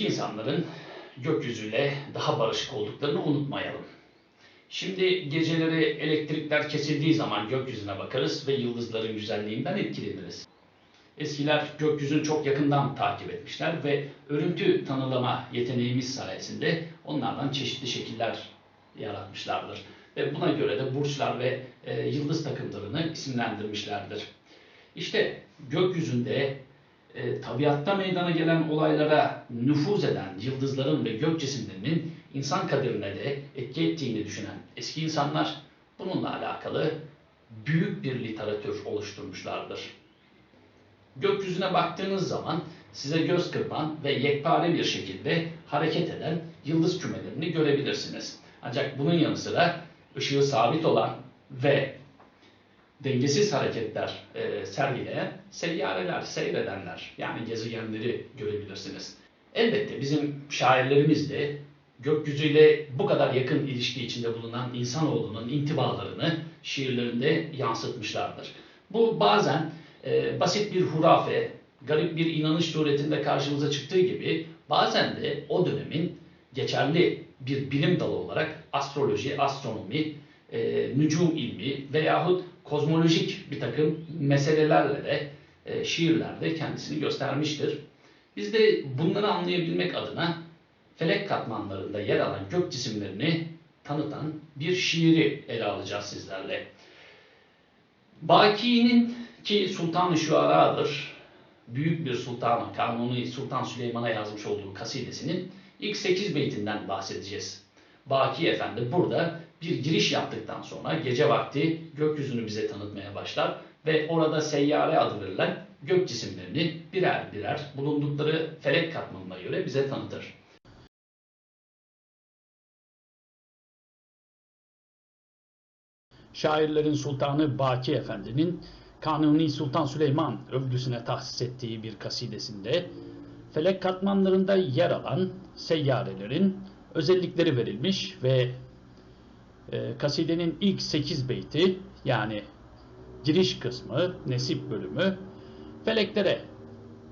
Eski insanların gökyüzüyle daha barışık olduklarını unutmayalım. Şimdi geceleri elektrikler kesildiği zaman gökyüzüne bakarız ve yıldızların güzelliğinden etkileniriz. Eskiler gökyüzünü çok yakından takip etmişler ve örüntü tanılama yeteneğimiz sayesinde onlardan çeşitli şekiller yaratmışlardır. Ve buna göre de burçlar ve e, yıldız takımlarını isimlendirmişlerdir. İşte gökyüzünde e, tabiatta meydana gelen olaylara nüfuz eden yıldızların ve gök cisimlerinin insan kaderine de etki ettiğini düşünen eski insanlar bununla alakalı büyük bir literatür oluşturmuşlardır. Gökyüzüne baktığınız zaman size göz kırpan ve yekpare bir şekilde hareket eden yıldız kümelerini görebilirsiniz. Ancak bunun yanı sıra ışığı sabit olan ve dengesiz hareketler e, sergileyen seyyareler, seyredenler yani gezegenleri görebilirsiniz. Elbette bizim şairlerimiz de gökyüzüyle bu kadar yakın ilişki içinde bulunan insanoğlunun intibalarını şiirlerinde yansıtmışlardır. Bu bazen e, basit bir hurafe, garip bir inanış suretinde karşımıza çıktığı gibi bazen de o dönemin geçerli bir bilim dalı olarak astroloji, astronomi, e, nücum ilmi veyahut kozmolojik bir takım meselelerle de e, şiirlerde kendisini göstermiştir. Biz de bunları anlayabilmek adına felek katmanlarında yer alan gök cisimlerini tanıtan bir şiiri ele alacağız sizlerle. Baki'nin ki Sultan-ı Şuara'dır, büyük bir sultana, Kanuni Sultan Süleyman'a yazmış olduğu kasidesinin ilk 8 beytinden bahsedeceğiz. Baki Efendi burada bir giriş yaptıktan sonra gece vakti gökyüzünü bize tanıtmaya başlar ve orada seyyare adı verilen gök cisimlerini birer birer bulundukları felek katmanına göre bize tanıtır. Şairlerin Sultanı Baki Efendi'nin Kanuni Sultan Süleyman övgüsüne tahsis ettiği bir kasidesinde felek katmanlarında yer alan seyyarelerin özellikleri verilmiş ve e, kasidenin ilk 8 beyti yani giriş kısmı, nesip bölümü feleklere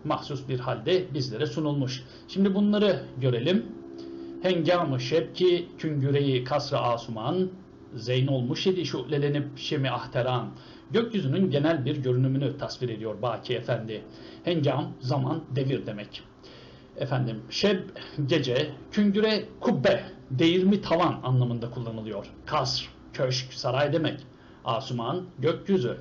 mahsus bir halde bizlere sunulmuş. Şimdi bunları görelim. Hengamı şebki küngüreyi kasra asuman, zeyn olmuş idi şulelenip şemi ahteran. Gökyüzünün genel bir görünümünü tasvir ediyor Baki Efendi. Hengam, zaman, devir demek. Efendim, şeb, gece, küngüre, kubbe, değirmi tavan anlamında kullanılıyor. Kasr, köşk, saray demek. Asuman, gökyüzü.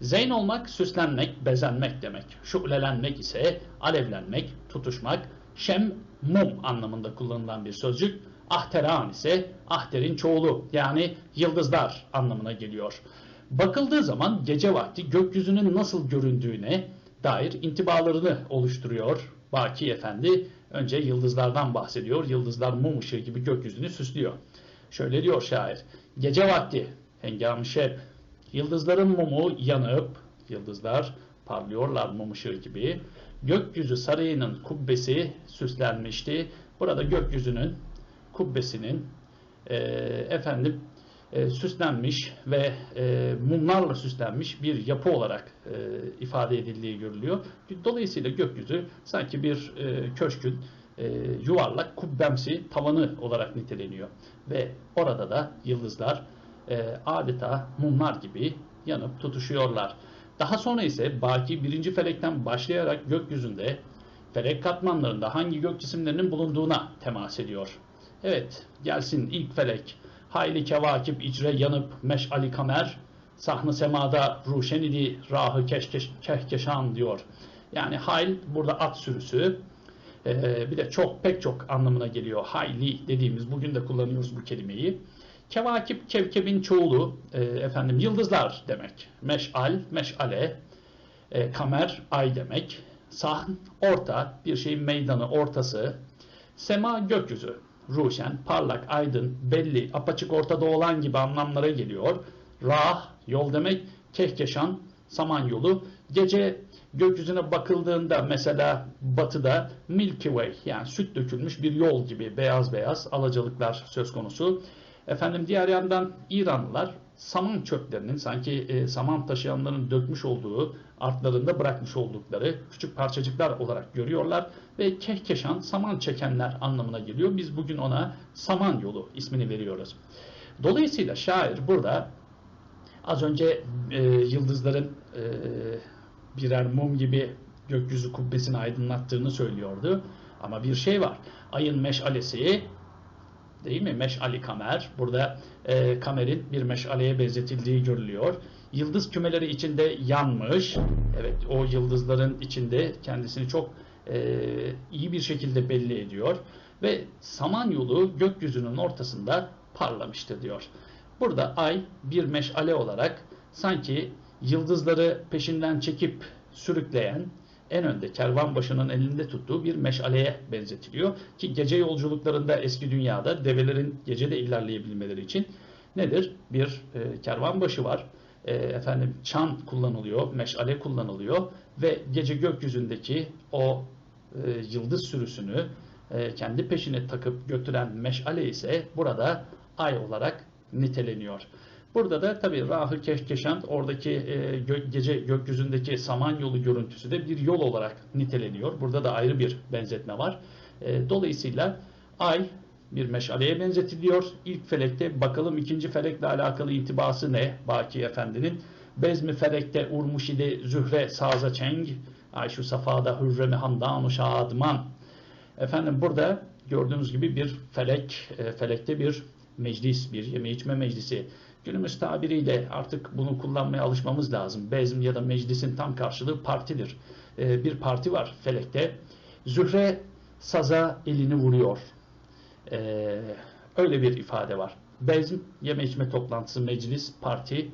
Zeyn olmak, süslenmek, bezenmek demek. Şulelenmek ise alevlenmek, tutuşmak. Şem, mum anlamında kullanılan bir sözcük. Ahteran ise ahterin çoğulu yani yıldızlar anlamına geliyor. Bakıldığı zaman gece vakti gökyüzünün nasıl göründüğüne dair intibalarını oluşturuyor Baki Efendi. Önce yıldızlardan bahsediyor. Yıldızlar mum ışığı gibi gökyüzünü süslüyor. Şöyle diyor şair. Gece vakti hengam şeb yıldızların mumu yanıp yıldızlar parlıyorlar mum ışığı gibi. Gökyüzü sarayının kubbesi süslenmişti. Burada gökyüzünün kubbesinin e, efendim e, süslenmiş ve e, mumlarla süslenmiş bir yapı olarak e, ifade edildiği görülüyor. Dolayısıyla gökyüzü sanki bir e, köşkün e, yuvarlak kubbemsi tavanı olarak niteleniyor. Ve orada da yıldızlar e, adeta mumlar gibi yanıp tutuşuyorlar. Daha sonra ise Baki birinci felekten başlayarak gökyüzünde felek katmanlarında hangi gök cisimlerinin bulunduğuna temas ediyor. Evet gelsin ilk felek hayli kevakip icre yanıp meşali kamer, sahne semada ruşen idi rahı keşkeş, kehkeşan diyor. Yani hayl burada at sürüsü, ee, bir de çok pek çok anlamına geliyor. Hayli dediğimiz bugün de kullanıyoruz bu kelimeyi. Kevakip kevkebin çoğulu e, efendim yıldızlar demek. Meşal, meşale, e, kamer, ay demek. Sahn, orta, bir şeyin meydanı, ortası. Sema, gökyüzü ruşen, parlak, aydın, belli, apaçık ortada olan gibi anlamlara geliyor. Rah, yol demek, kehkeşan, samanyolu. Gece gökyüzüne bakıldığında mesela batıda Milky Way yani süt dökülmüş bir yol gibi beyaz beyaz alacalıklar söz konusu. Efendim diğer yandan İranlılar saman çöplerinin sanki e, saman taşıyanların dökmüş olduğu artlarında bırakmış oldukları küçük parçacıklar olarak görüyorlar ve kehkeşan saman çekenler anlamına geliyor. Biz bugün ona saman yolu ismini veriyoruz. Dolayısıyla şair burada az önce e, yıldızların e, birer mum gibi gökyüzü kubbesini aydınlattığını söylüyordu. Ama bir şey var. Ayın meşalesi değil mi? Meşali kamer. Burada e, kamerin bir meşaleye benzetildiği görülüyor. Yıldız kümeleri içinde yanmış. Evet o yıldızların içinde kendisini çok e, iyi bir şekilde belli ediyor. Ve Samanyolu gökyüzünün ortasında parlamıştı diyor. Burada ay bir meşale olarak sanki yıldızları peşinden çekip sürükleyen en önde kervan başının elinde tuttuğu bir meşaleye benzetiliyor. Ki gece yolculuklarında eski dünyada develerin gecede ilerleyebilmeleri için nedir? Bir e, kervan başı var. E, efendim çan kullanılıyor, meşale kullanılıyor ve gece gökyüzündeki o e, yıldız sürüsünü e, kendi peşine takıp götüren meşale ise burada ay olarak niteleniyor. Burada da tabii Rahı Keşkeşant oradaki e, gö gece gökyüzündeki Samanyolu görüntüsü de bir yol olarak niteleniyor. Burada da ayrı bir benzetme var. E, dolayısıyla ay bir meşaleye benzetiliyor. İlk felekte bakalım ikinci felekle alakalı intibası ne Baki Efendi'nin? Bezmi felekte urmuşide zühre saza çeng Ayşu safada hürremi hamdanu şadman Efendim burada gördüğünüz gibi bir felek, e, felekte bir meclis, bir yeme içme meclisi. Günümüz tabiriyle artık bunu kullanmaya alışmamız lazım. Bezm ya da meclisin tam karşılığı partidir. E, bir parti var felekte. Zühre saza elini vuruyor. E, öyle bir ifade var. Bezm, yeme içme toplantısı, meclis, parti.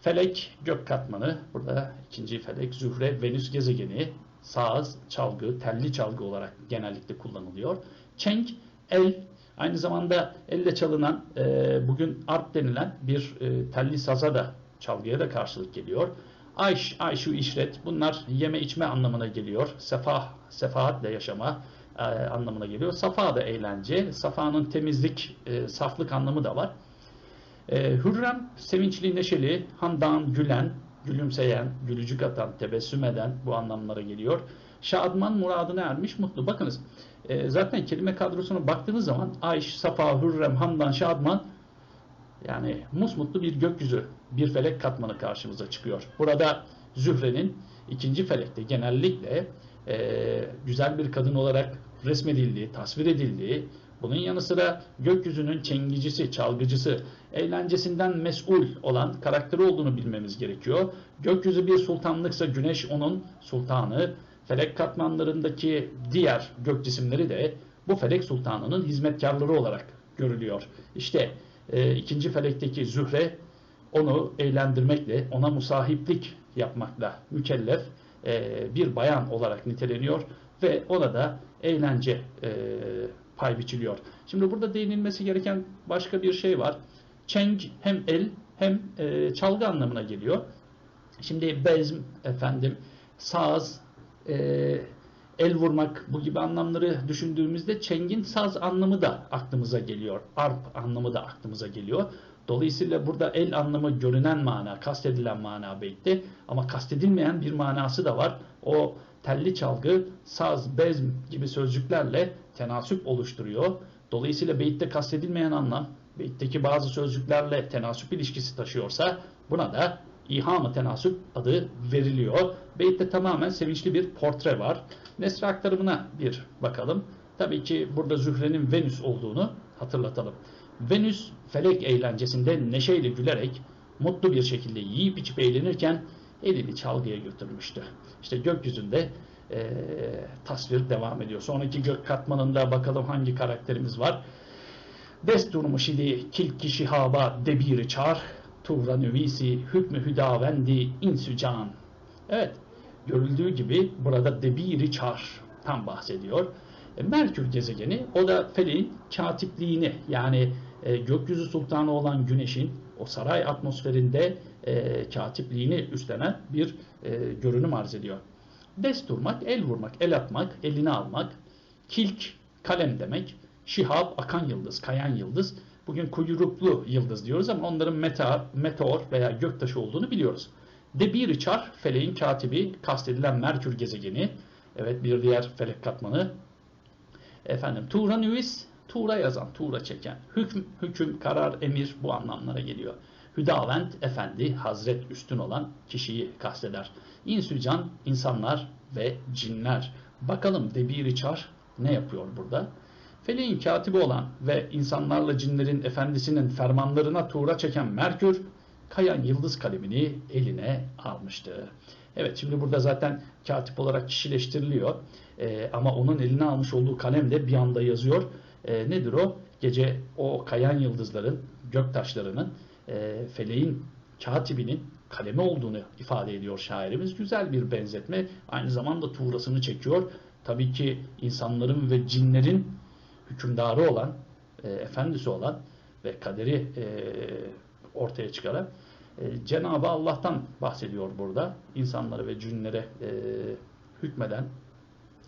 Felek, gök katmanı. Burada ikinci felek, Zühre, Venüs gezegeni, saz, çalgı, telli çalgı olarak genellikle kullanılıyor. Çenk, el, aynı zamanda elle çalınan, e, bugün arp denilen bir e, telli saza da, çalgıya da karşılık geliyor. Ayş, ayşu işret, bunlar yeme içme anlamına geliyor. Sefah, sefahatle yaşama e, anlamına geliyor. Safa da eğlence, safanın temizlik, e, saflık anlamı da var. E, Hürrem, sevinçli, neşeli, handan, gülen, gülümseyen, gülücük atan, tebessüm eden bu anlamlara geliyor. Şadman muradına ermiş, mutlu. Bakınız e, zaten kelime kadrosuna baktığınız zaman Ayş, Safa, Hürrem, Hamdan, Şadman yani musmutlu bir gökyüzü, bir felek katmanı karşımıza çıkıyor. Burada Zühre'nin ikinci felekte genellikle e, güzel bir kadın olarak resmedildiği, tasvir edildiği, bunun yanı sıra gökyüzünün çengicisi, çalgıcısı, eğlencesinden mesul olan karakteri olduğunu bilmemiz gerekiyor. Gökyüzü bir sultanlıksa güneş onun sultanı, felek katmanlarındaki diğer gök cisimleri de bu felek sultanının hizmetkarları olarak görülüyor. İşte e, ikinci felekteki Zühre onu eğlendirmekle, ona musahiplik yapmakla mükellef e, bir bayan olarak niteleniyor ve ona da eğlence e, pay biçiliyor. Şimdi burada değinilmesi gereken başka bir şey var. Çeng hem el hem e, çalgı anlamına geliyor. Şimdi bezm, efendim, saz, e, el vurmak bu gibi anlamları düşündüğümüzde çengin saz anlamı da aklımıza geliyor. Arp anlamı da aklımıza geliyor. Dolayısıyla burada el anlamı görünen mana, kastedilen mana beytte ama kastedilmeyen bir manası da var. O telli çalgı, saz, bezm gibi sözcüklerle tenasüp oluşturuyor. Dolayısıyla beytte kastedilmeyen anlam, beytteki bazı sözcüklerle tenasüp ilişkisi taşıyorsa buna da İham-ı tenasüp adı veriliyor. Beytte tamamen sevinçli bir portre var. Nesre aktarımına bir bakalım. Tabii ki burada Zühre'nin Venüs olduğunu hatırlatalım. Venüs felek eğlencesinde neşeyle gülerek mutlu bir şekilde yiyip içip eğlenirken elini çalgıya götürmüştü. İşte gökyüzünde e, tasvir devam ediyor. Sonraki gök katmanında bakalım hangi karakterimiz var. Destur muşidi kilki şihaba debiri çar Tuğra nüvisi hükmü hüdavendi insücan. Evet, görüldüğü gibi burada debiri çar tam bahsediyor. E, Merkür gezegeni o da feleğin katipliğini yani e, gökyüzü sultanı olan güneşin o saray atmosferinde e, katipliğini üstlenen bir e, görünüm arz ediyor. Desturmak, el vurmak, el atmak, elini almak, kilk, kalem demek, şihab, akan yıldız, kayan yıldız. Bugün kuyruklu yıldız diyoruz ama onların meta, meteor veya göktaşı olduğunu biliyoruz. De bir içar, feleğin katibi, kastedilen Merkür gezegeni. Evet bir diğer felek katmanı. Efendim Tuğra Nüvis, Tuğra yazan, Tuğra çeken. Hüküm, hüküm, karar, emir bu anlamlara geliyor. Hüdavent, efendi, hazret üstün olan kişiyi kasteder. İnsücan, insanlar ve cinler. Bakalım Debir İçar ne yapıyor burada? Feleğin katibi olan ve insanlarla cinlerin efendisinin fermanlarına tuğra çeken Merkür, kayan yıldız kalemini eline almıştı. Evet şimdi burada zaten katip olarak kişileştiriliyor. Ee, ama onun eline almış olduğu kalem de bir anda yazıyor. Ee, nedir o? Gece o kayan yıldızların, göktaşlarının, e, feleğin katibinin kalemi olduğunu ifade ediyor şairimiz. Güzel bir benzetme. Aynı zamanda tuğrasını çekiyor. Tabii ki insanların ve cinlerin hükümdarı olan, e, efendisi olan ve kaderi e, ortaya çıkaran e, Cenab-ı Allah'tan bahsediyor burada. İnsanlara ve cinlere e, hükmeden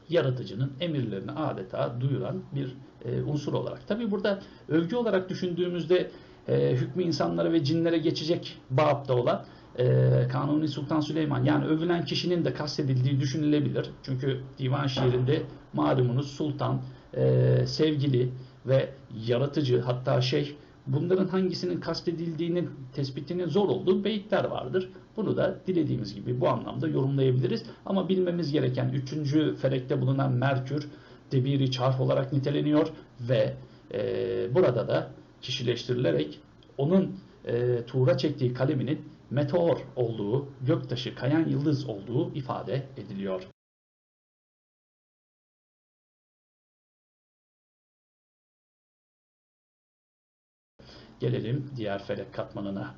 yaratıcının emirlerini adeta duyuran bir e, unsur olarak. Tabi burada övgü olarak düşündüğümüzde e, hükmü insanlara ve cinlere geçecek babda olan e, Kanuni Sultan Süleyman yani övülen kişinin de kastedildiği düşünülebilir. Çünkü divan şiirinde malumunuz sultan, e, sevgili ve yaratıcı hatta şey bunların hangisinin kastedildiğinin tespitinin zor olduğu beyitler vardır. Bunu da dilediğimiz gibi bu anlamda yorumlayabiliriz. Ama bilmemiz gereken 3. felekte bulunan Merkür debiri çarp olarak niteleniyor ve e, burada da kişileştirilerek onun e, tuğra çektiği kaleminin meteor olduğu, göktaşı, kayan yıldız olduğu ifade ediliyor. Gelelim diğer felek katmanına.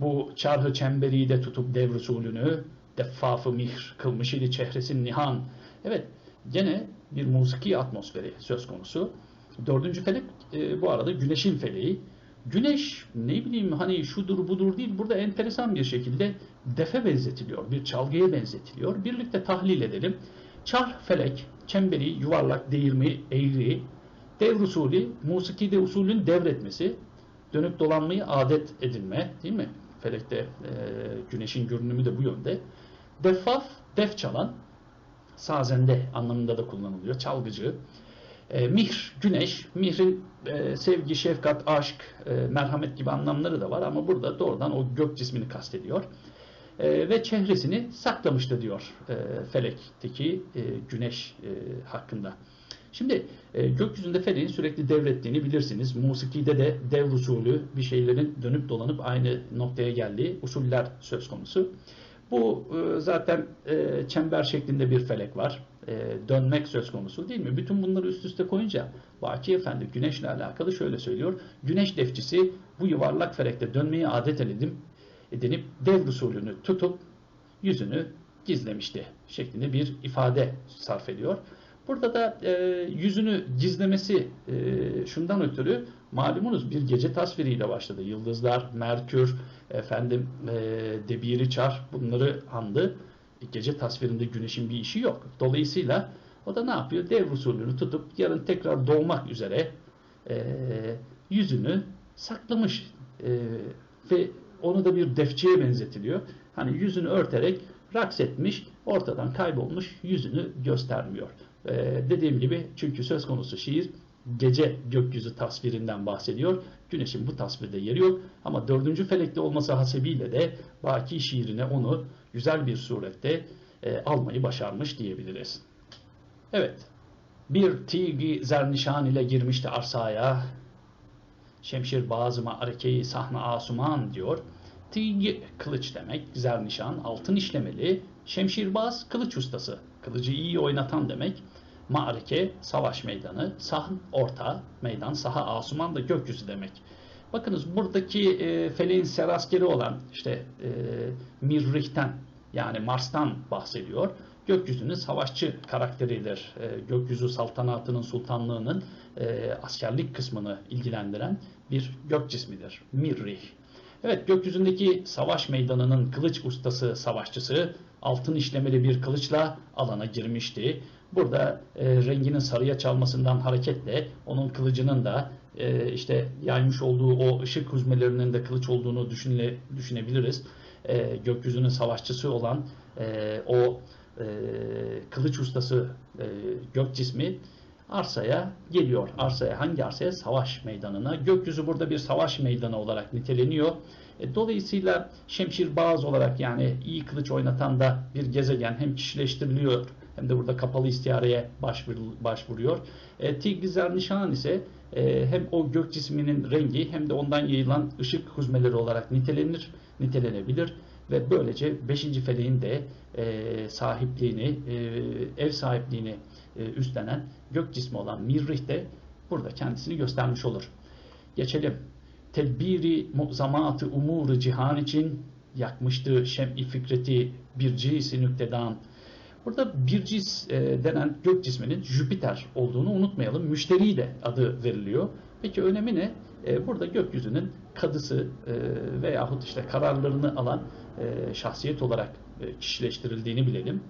Bu çarhı çemberi de tutup dev usulünü deffafı mihr kılmış idi çehresin nihan. Evet gene bir musiki atmosferi söz konusu. Dördüncü felek e, bu arada güneşin feleği. Güneş ne bileyim hani şudur budur değil burada enteresan bir şekilde defe benzetiliyor. Bir çalgıya benzetiliyor. Birlikte tahlil edelim. Çar felek, çemberi, yuvarlak, değirmi, eğri, devr usulü, musikide usulün devretmesi, dönüp dolanmayı adet edinme değil mi? Felekte e, güneşin görünümü de bu yönde. Defaf, def çalan, sazende anlamında da kullanılıyor. Çalgıcı. E, mihr, güneş. Mihrin e, sevgi, şefkat, aşk, e, merhamet gibi anlamları da var ama burada doğrudan o gök cismini kastediyor. E, ve çehresini saklamıştı diyor e, felekteki e, güneş e, hakkında. Şimdi e, gökyüzünde feleğin sürekli devrettiğini bilirsiniz. Musikide de dev usulü bir şeylerin dönüp dolanıp aynı noktaya geldiği usuller söz konusu. Bu e, zaten e, çember şeklinde bir felek var. E, dönmek söz konusu değil mi? Bütün bunları üst üste koyunca Baki Efendi güneşle alakalı şöyle söylüyor. Güneş defçisi bu yuvarlak felekte dönmeyi adet edinip, edinip dev usulünü tutup yüzünü gizlemişti şeklinde bir ifade sarf ediyor. Burada da e, yüzünü gizlemesi e, şundan ötürü malumunuz bir gece tasviriyle başladı. Yıldızlar, Merkür, efendim e, Debiri Çar bunları andı. E, gece tasvirinde güneşin bir işi yok. Dolayısıyla o da ne yapıyor? Dev usulünü tutup yarın tekrar doğmak üzere e, yüzünü saklamış e, ve onu da bir defçeye benzetiliyor. Hani yüzünü örterek raks etmiş, ortadan kaybolmuş, yüzünü göstermiyor. Ee, dediğim gibi çünkü söz konusu şiir gece gökyüzü tasvirinden bahsediyor. Güneşin bu tasvirde yeri yok ama dördüncü felekte olması hasebiyle de Baki şiirine onu güzel bir surette e, almayı başarmış diyebiliriz. Evet, bir tigi zernişan ile girmişti arsaya, şemşir bazıma arekeyi sahne asuman diyor. Tigi kılıç demek, zernişan altın işlemeli, şemşirbaz kılıç ustası, kılıcı iyi oynatan demek. Ma'reke, savaş meydanı, sahn, orta, meydan, saha, asuman da gökyüzü demek. Bakınız buradaki e, feleğin seraskeri olan işte e, Mirrih'ten yani Mars'tan bahsediyor. Gökyüzünün savaşçı karakteridir. E, gökyüzü saltanatının, sultanlığının e, askerlik kısmını ilgilendiren bir gök cismidir. Mirrih. Evet gökyüzündeki savaş meydanının kılıç ustası, savaşçısı altın işlemeli bir kılıçla alana girmişti. Burada e, renginin sarıya çalmasından hareketle onun kılıcının da e, işte yaymış olduğu o ışık huzmelerinin de kılıç olduğunu düşünle, düşünebiliriz. E, gökyüzünün savaşçısı olan e, o e, kılıç ustası e, gök cismi arsaya geliyor. Arsaya hangi arsaya? Savaş meydanına. Gökyüzü burada bir savaş meydanı olarak niteleniyor. E, dolayısıyla şemşir bazı olarak yani iyi kılıç oynatan da bir gezegen hem kişileştiriliyor hem de burada kapalı istihareye başvur, başvuruyor. E, Tigrizer Nişan ise e, hem o gök cisminin rengi hem de ondan yayılan ışık huzmeleri olarak nitelenir, nitelenebilir ve böylece 5. feleğin de e, sahipliğini, e, ev sahipliğini e, üstlenen gök cismi olan Mirrih de burada kendisini göstermiş olur. Geçelim. Tedbiri muzamatı umuru cihan için yakmıştı şem'i fikreti bir cisi nüktedan. Burada bir cis e, denen gök cisminin Jüpiter olduğunu unutmayalım. Müşteri de adı veriliyor. Peki önemi ne? E, burada gökyüzünün kadısı e, veyahut işte kararlarını alan e, şahsiyet olarak e, kişileştirildiğini bilelim.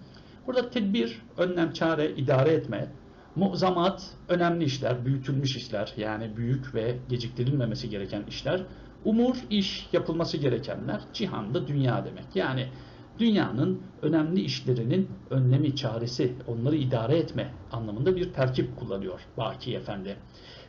Burada tedbir, önlem, çare, idare etme, muzamat, önemli işler, büyütülmüş işler yani büyük ve geciktirilmemesi gereken işler, umur, iş, yapılması gerekenler, cihanda dünya demek. Yani dünyanın önemli işlerinin önlemi, çaresi, onları idare etme anlamında bir terkip kullanıyor Baki Efendi.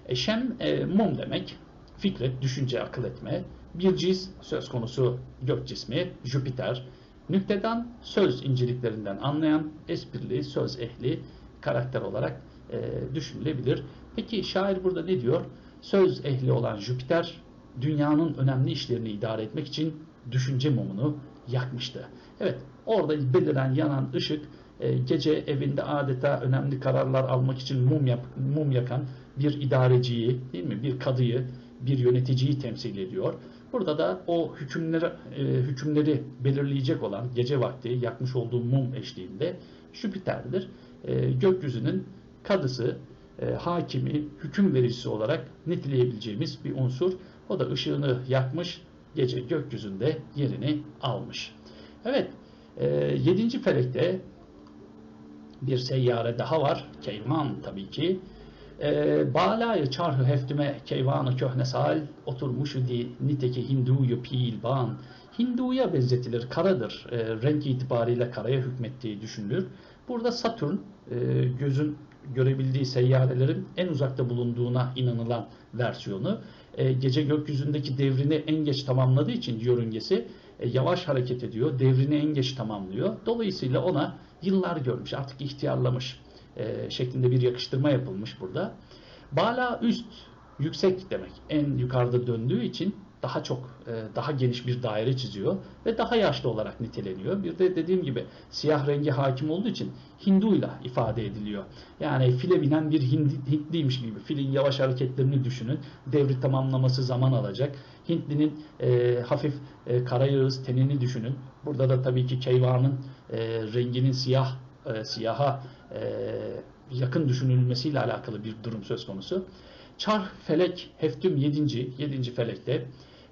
Eşem, e, mum demek, fikret, düşünce, akıl etme, bir cis söz konusu gök cismi, Jüpiter, nüktedan söz inceliklerinden anlayan, esprili, söz ehli karakter olarak e, düşünülebilir. Peki şair burada ne diyor? Söz ehli olan Jüpiter, dünyanın önemli işlerini idare etmek için düşünce mumunu yakmıştı. Evet, orada beliren yanan ışık e, gece evinde adeta önemli kararlar almak için mum, yap, mum yakan bir idareciyi, değil mi? Bir kadıyı, bir yöneticiyi temsil ediyor. Burada da o hükümleri, e, hükümleri belirleyecek olan gece vakti yakmış olduğu mum eşliğinde Jüpiter'dir. E, gökyüzünün kadısı, e, hakimi, hüküm vericisi olarak niteleyebileceğimiz bir unsur. O da ışığını yakmış, gece gökyüzünde yerini almış. Evet, e, 7. felekte bir seyyare daha var. Keyman tabii ki. E, Balayı çarhı heftüme keyvanı köhne sal oturmuşu di niteki hinduyu pilban. Hinduya benzetilir, karadır. E, renk itibariyle karaya hükmettiği düşünülür. Burada Satürn e, gözün görebildiği seyyarelerin en uzakta bulunduğuna inanılan versiyonu. E, gece gökyüzündeki devrini en geç tamamladığı için yörüngesi e, yavaş hareket ediyor. Devrini en geç tamamlıyor. Dolayısıyla ona yıllar görmüş, artık ihtiyarlamış e, şeklinde bir yakıştırma yapılmış burada. Bala üst, yüksek demek. En yukarıda döndüğü için daha çok, e, daha geniş bir daire çiziyor ve daha yaşlı olarak niteleniyor. Bir de dediğim gibi siyah rengi hakim olduğu için Hindu'yla ifade ediliyor. Yani file binen bir Hindi, Hintliymiş gibi. Filin yavaş hareketlerini düşünün. Devri tamamlaması zaman alacak. Hintlinin e, hafif e, karayağız tenini düşünün. Burada da tabii ki keyvanın e, renginin siyah e, siyaha e, yakın düşünülmesiyle alakalı bir durum söz konusu. Çar felek heftüm 7. 7. felekte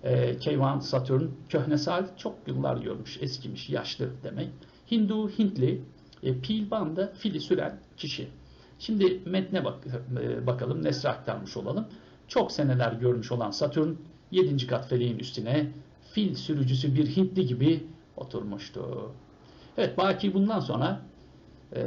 e, Keyvan Satürn köhnesal çok yıllar görmüş, eskimiş, yaşlı demek. Hindu, Hintli, e, Pilban da fili süren kişi. Şimdi metne bak, e, bakalım, nesre aktarmış olalım. Çok seneler görmüş olan Satürn 7. kat feleğin üstüne fil sürücüsü bir Hintli gibi oturmuştu. Evet Baki bundan sonra e,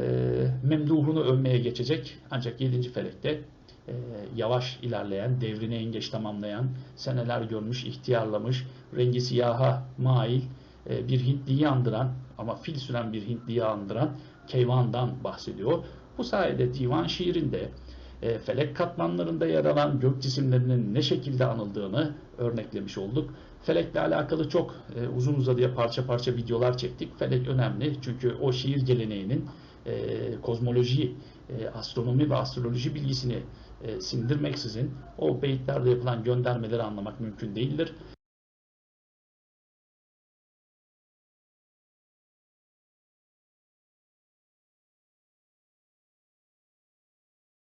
memduhunu övmeye geçecek. Ancak 7. felekte e, yavaş ilerleyen, devrini en geç tamamlayan, seneler görmüş, ihtiyarlamış, rengi siyaha mail, e, bir Hintliyi andıran ama fil süren bir Hintliyi andıran Keyvan'dan bahsediyor. Bu sayede divan şiirinde e, felek katmanlarında yer alan gök cisimlerinin ne şekilde anıldığını örneklemiş olduk. Felekle alakalı çok e, uzun uzadıya parça parça videolar çektik. Felek önemli çünkü o şiir geleneğinin e, kozmoloji, e, astronomi ve astroloji bilgisini e, sindirmeksizin o beyitlerde yapılan göndermeleri anlamak mümkün değildir.